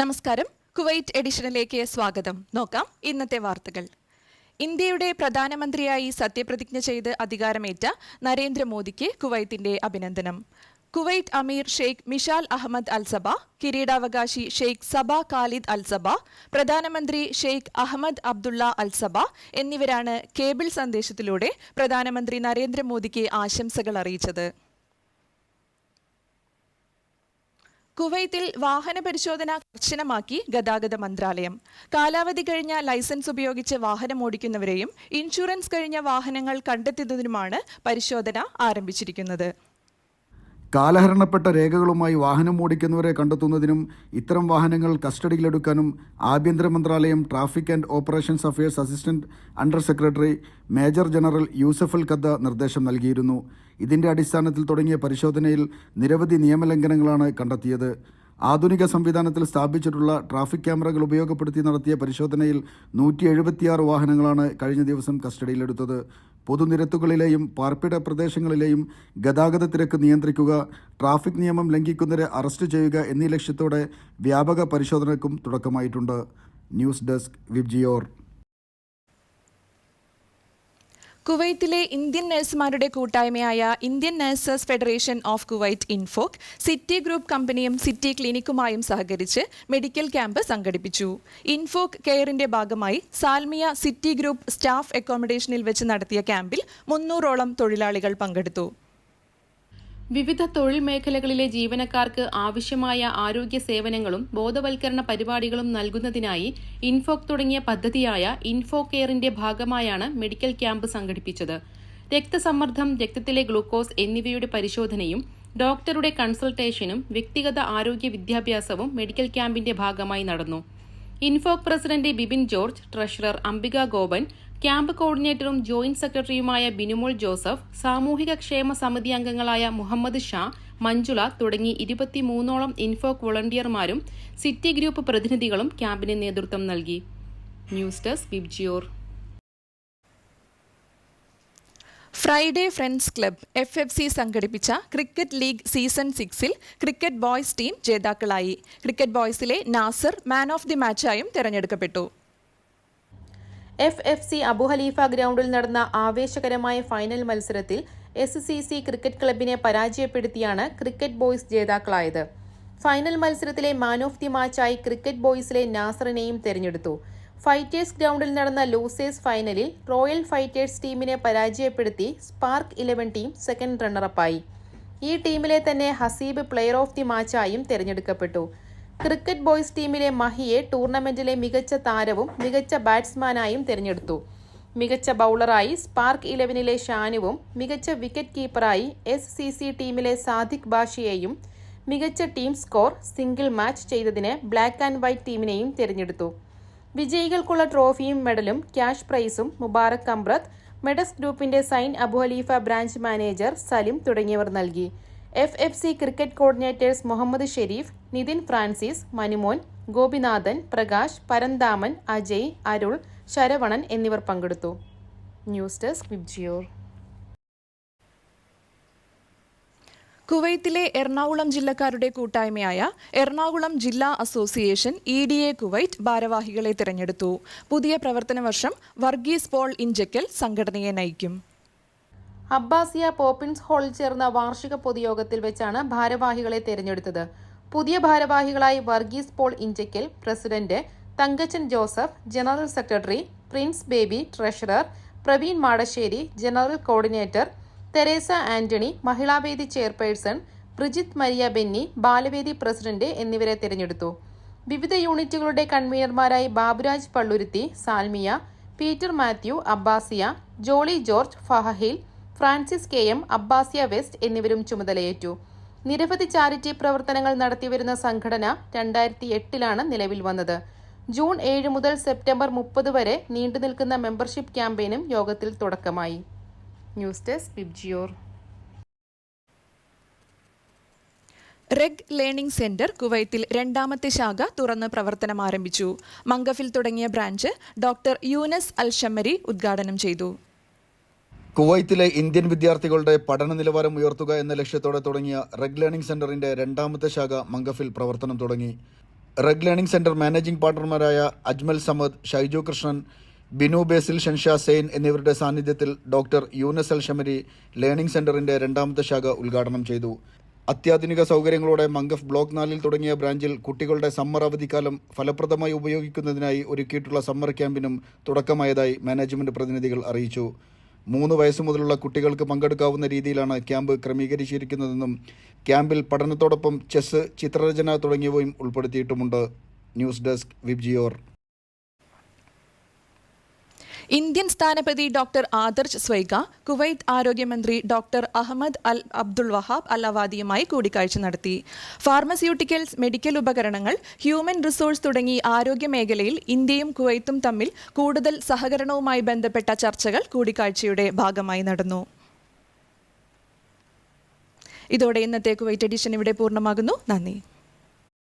നമസ്കാരം. കുവൈറ്റ് എഡിഷനിലേക്ക് സ്വാഗതം. നോക്കാം ഇന്നത്തെ വാർത്തകൾ. ഇന്ത്യയുടെ പ്രധാനമന്ത്രിയായി സത്യപ്രതിജ്ഞ ചെയ്ത് അധികാരമേറ്റ നരേന്ദ്രമോദിക്ക് കുവൈത്തിന്റെ അഭിനന്ദനം. കുവൈറ്റ് അമീർ Sheikh Mishal Ahmad Al Sabah കിരീടാവകാശി Sheikh Sabah Khalid Al Sabah പ്രധാനമന്ത്രി Sheikh Ahmad Abdullah Al Sabah എന്നിവരാണ് കേബിൾ സന്ദേശത്തിലൂടെ പ്രധാനമന്ത്രി നരേന്ദ്രമോദിക്ക് ആശംസകൾ അറിയിച്ചത്. കുവൈത്തിൽ വാഹന പരിശോധന കർശനമാക്കി ഗതാഗത മന്ത്രാലയം. കാലാവധി കഴിഞ്ഞ ലൈസൻസ് ഉപയോഗിച്ച് വാഹനം ഓടിക്കുന്നവരെയും ഇൻഷുറൻസ് കഴിഞ്ഞ വാഹനങ്ങൾ കണ്ടെത്തുന്നതിനുമാണ് പരിശോധന ആരംഭിച്ചിരിക്കുന്നത്. കാലഹരണപ്പെട്ട രേഖകളുമായി വാഹനം ഓടിക്കുന്നവരെ കണ്ടെത്തുന്നതിനും ഇത്തരം വാഹനങ്ങൾ കസ്റ്റഡിയിലെടുക്കാനും ആഭ്യന്തര മന്ത്രാലയം traffic and operations affairs assistant under secretary major general Yousef Al Khadda നിർദ്ദേശം നൽകിയിരുന്നു. ഇതിന്റെ അടിസ്ഥാനത്തിൽ തുടങ്ങിയ പരിശോധനയിൽ നിരവധി നിയമലംഘനങ്ങളാണ് കണ്ടെത്തിയത്. ആധുനിക സംവിധാനത്തിൽ സ്ഥാപിച്ചിട്ടുള്ള ട്രാഫിക് ക്യാമറകൾ ഉപയോഗപ്പെടുത്തി നടത്തിയ പരിശോധനയിൽ നൂറ്റി എഴുപത്തിയാറ് വാഹനങ്ങളാണ് കഴിഞ്ഞ ദിവസം കസ്റ്റഡിയിലെടുത്തത്. പൊതുനിരത്തുകളിലെയും പാർപ്പിട പ്രദേശങ്ങളിലെയും ഗതാഗത തിരക്ക് നിയന്ത്രിക്കുക ട്രാഫിക് നിയമം ലംഘിക്കുന്നവരെ അറസ്റ്റ് ചെയ്യുക എന്നീ ലക്ഷ്യത്തോടെ വ്യാപക പരിശോധനയ്ക്കും തുടക്കമായിട്ടുണ്ട്. News desk Vibgyor. കുവൈത്തിലെ ഇന്ത്യൻ നഴ്സുമാരുടെ കൂട്ടായ്മയായ Indian nurses federation of Kuwait INFOK city group കമ്പനിയും സിറ്റി ക്ലിനിക്കുമായും സഹകരിച്ച് മെഡിക്കൽ ക്യാമ്പ് സംഘടിപ്പിച്ചു. ഇൻഫോക് കെയറിന്റെ ഭാഗമായി സാൽമിയ സിറ്റി ഗ്രൂപ്പ് സ്റ്റാഫ് അക്കോമഡേഷനിൽ വെച്ച് നടത്തിയ ക്യാമ്പിൽ മുന്നൂറോളം തൊഴിലാളികൾ പങ്കെടുത്തു. വിവിധ തൊഴിൽ മേഖലകളിലെ ജീവനക്കാർക്ക് ആവശ്യമായ ആരോഗ്യ സേവനങ്ങളും ബോധവൽക്കരണ പരിപാടികളും നൽകുന്നതിനായി ഇൻഫോക് തുടങ്ങിയ പദ്ധതിയായ ഇൻഫോ കെയറിന്റെ ഭാഗമായാണ് മെഡിക്കൽ ക്യാമ്പ് സംഘടിപ്പിച്ചത്. രക്തസമ്മർദ്ദം രക്തത്തിലെ ഗ്ലൂക്കോസ് എന്നിവയുടെ പരിശോധനയും ഡോക്ടറുടെ കൺസൾട്ടേഷനും വ്യക്തിഗത ആരോഗ്യ വിദ്യാഭ്യാസവും മെഡിക്കൽ ക്യാമ്പിന്റെ ഭാഗമായി നടന്നു. INFOK president Bibin George treasurer Ambika Gopan camp കോർഡിനേറ്ററും joint സെക്രട്ടറിയുമായ ബിനുമോൾ ജോസഫ് സാമൂഹിക ക്ഷേമ സമിതി അംഗങ്ങളായ മുഹമ്മദ് ഷാ മഞ്ജുള തുടങ്ങി ഇരുപത്തിമൂന്നോളം ഇൻഫോക് വോളണ്ടിയർമാരും സിറ്റി ഗ്രൂപ്പ് പ്രതിനിധികളും ക്യാമ്പിന് നേതൃത്വം നൽകി. News desk Vibgyor Friday friends club F F C സംഘടിപ്പിച്ച ക്രിക്കറ്റ് ലീഗ് സീസൺ സിക്സിൽ ക്രിക്കറ്റ് ബോയ്സ് ടീം ജേതാക്കളായി. ക്രിക്കറ്റ് ബോയ്സിലെ നാസർ മാൻ ഓഫ് ദി മാച്ചായും തെരഞ്ഞെടുക്കപ്പെട്ടു. എഫ് എഫ് സി അബുഹലീഫ ഗ്രൗണ്ടിൽ നടന്ന ആവേശകരമായ ഫൈനൽ മത്സരത്തിൽ എസ് സി സി ക്രിക്കറ്റ് ക്ലബിനെ പരാജയപ്പെടുത്തിയാണ് ക്രിക്കറ്റ് ബോയ്സ് ജേതാക്കളായത്. ഫൈനൽ മത്സരത്തിലെ മാൻ ഓഫ് ദി മാച്ചായി ക്രിക്കറ്റ് ബോയ്സിലെ നാസറിനെയും തെരഞ്ഞെടുത്തു. ഫൈറ്റേഴ്സ് ഗ്രൗണ്ടിൽ നടന്ന ലൂസേഴ്സ് ഫൈനലിൽ റോയൽ ഫൈറ്റേഴ്സ് ടീമിനെ പരാജയപ്പെടുത്തി സ്പാർക്ക് ഇലവൻ ടീം സെക്കൻഡ് റണ്ണറപ്പായി ഈ ടീമിലെ തന്നെ ഹസീബ് പ്ലെയർ ഓഫ് ദി മാച്ചായും തിരഞ്ഞെടുക്കപ്പെട്ടു. ക്രിക്കറ്റ് ബോയ്സ് ടീമിലെ മഹിയെ ടൂർണമെന്റിലെ മികച്ച താരവും മികച്ച ബാറ്റ്സ്മാനായും തിരഞ്ഞെടുത്തു. മികച്ച ബൗളറായി സ്പാർക്ക് ഇലവനിലെ ഷാനുവും മികച്ച വിക്കറ്റ് കീപ്പറായി എസ് സി സി ടീമിലെ സാദിഖ് ബാഷിയെയും മികച്ച ടീം സ്കോർ സിംഗിൾ മാച്ച് ചെയ്തതിന് ബ്ലാക്ക് ആൻഡ് വൈറ്റ് ടീമിനെയും തിരഞ്ഞെടുത്തു. വിജയികൾക്കുള്ള ട്രോഫിയും മെഡലും ക്യാഷ് പ്രൈസും മുബാറക് അമ്രത് മെഡസ് ഗ്രൂപ്പിന്റെ Zain Abu Halifa branch manager Salim തുടങ്ങിയവർ നൽകി. F F C cricket coordinators Muhammad Shareef Nithin Francis Manumon Gopinathan Prakash Paranthaman Ajay Arul Saravanan എന്നിവർ പങ്കെടുത്തു. News desk Vibgyor. കുവൈത്തിലെ എറണാകുളം ജില്ലക്കാരുടെ കൂട്ടായ്മയായ Ernakulam Jilla association E D A Kuwait ഭാരവാഹികളെ തിരഞ്ഞെടുത്തു. പുതിയ പ്രവർത്തന വർഷം വർഗീസ് പോൾ ഇഞ്ചക്കൽ സംഘടനയെ നയിക്കും. അബ്ബാസിയ പോപ്പിൻസ് ഹാളിൽ ചേർന്ന വാർഷിക പൊതുയോഗത്തിൽ വെച്ചാണ് ഭാരവാഹികളെ തെരഞ്ഞെടുത്തത്. പുതിയ ഭാരവാഹികളായി Varghese Paul Inchakkal president Thankachan Joseph general secretary Prince Baby treasurer Praveen Madassery general coordinator Theresa Antony Mahilavedi chairperson Brijith Maria Benny Balavedi president എന്നിവരെ തിരഞ്ഞെടുത്തു. വിവിധ യൂണിറ്റുകളുടെ കൺവീനർമാരായി Baburaj Palluruthy Salmiya Peter Mathew Abbasiya Jolly George Fahaheel Francis K M Abbasiya west എന്നിവരും ചുമതലയേറ്റു. നിരവധി charity പ്രവർത്തനങ്ങൾ നടത്തിവരുന്ന സംഘടന രണ്ടായിരത്തി എട്ടിലാണ് നിലവിൽ വന്നത്. ജൂൺ ഏഴ് മുതൽ സെപ്റ്റംബർ മുപ്പത് വരെ നീണ്ടുനിൽക്കുന്ന മെമ്പർഷിപ്പ് ക്യാമ്പയിനും യോഗത്തിൽ തുടക്കമായി. News desk Vibgyor Reg learning centre കുവൈത്തിൽ രണ്ടാമത്തെ ശാഖ തുറന്ന് പ്രവർത്തനം ആരംഭിച്ചു. മംഗഫിൽ തുടങ്ങിയ branch doctor Yunus Al Shammari ഉദ്ഘാടനം ചെയ്തു. കുവൈത്തിലെ ഇന്ത്യൻ വിദ്യാർത്ഥികളുടെ പഠന നിലവാരം ഉയർത്തുക എന്ന ലക്ഷ്യത്തോടെ തുടങ്ങിയ റെഗ് ലേണിംഗ് സെന്ററിന്റെ രണ്ടാമത്തെ ശാഖ മംഗഫിൽ പ്രവർത്തനം തുടങ്ങി. റെഗ് ലേണിംഗ് സെന്റർ മാനേജിംഗ് പാർട്ണർമാരായ അജ്മൽ സമദ് ഷൈജു കൃഷ്ണൻ ബിനു ബേസിൽ ഷൻഷാ സെയിൻ എന്നിവരുടെ സാന്നിധ്യത്തിൽ doctor Yunus Al Shamari learning സെന്ററിന്റെ രണ്ടാമത്തെ ശാഖ ഉദ്ഘാടനം ചെയ്തു. അത്യാധുനിക സൗകര്യങ്ങളോടെ മങ്കഫ് ബ്ലോക്ക് നാലിൽ തുടങ്ങിയ ബ്രാഞ്ചിൽ കുട്ടികളുടെ സമ്മർ അവധിക്കാലം ഫലപ്രദമായി ഉപയോഗിക്കുന്നതിനായി ഒരുക്കിയിട്ടുള്ള സമ്മർ ക്യാമ്പിനും തുടക്കമായതായി മാനേജ്മെന്റ് പ്രതിനിധികൾ അറിയിച്ചു. മൂന്ന് വയസ്സ് മുതലുള്ള കുട്ടികൾക്ക് പങ്കെടുക്കാവുന്ന രീതിയിലാണ് ക്യാമ്പ് ക്രമീകരിച്ചിരിക്കുന്നതെന്നും ക്യാമ്പിൽ പഠനത്തോടൊപ്പം ചെസ് ചിത്രരചന തുടങ്ങിയവയും ഉൾപ്പെടുത്തിയിട്ടുമുണ്ട്. News desk Vibgyor. ഇന്ത്യൻ സ്ഥാനപതി ഡോക്ടർ ആദർശ് സ്വൈഗ കുവൈത്ത് ആരോഗ്യമന്ത്രി doctor Ahmad Al Abdul Wahab Al അവാദിയുമായി കൂടിക്കാഴ്ച നടത്തി. ഫാർമസ്യൂട്ടിക്കൽസ് മെഡിക്കൽ ഉപകരണങ്ങൾ ഹ്യൂമൻ റിസോഴ്സ് തുടങ്ങി ആരോഗ്യ മേഖലയിൽ ഇന്ത്യയും കുവൈത്തും തമ്മിൽ കൂടുതൽ സഹകരണവുമായി ബന്ധപ്പെട്ട ചർച്ചകൾ കൂടിക്കാഴ്ചയുടെ ഭാഗമായി നടന്നു. ഇതോടെ ഇന്നത്തെ കുവൈറ്റ് എഡിഷൻ ഇവിടെ പൂർണമാകുന്നു. നന്ദി.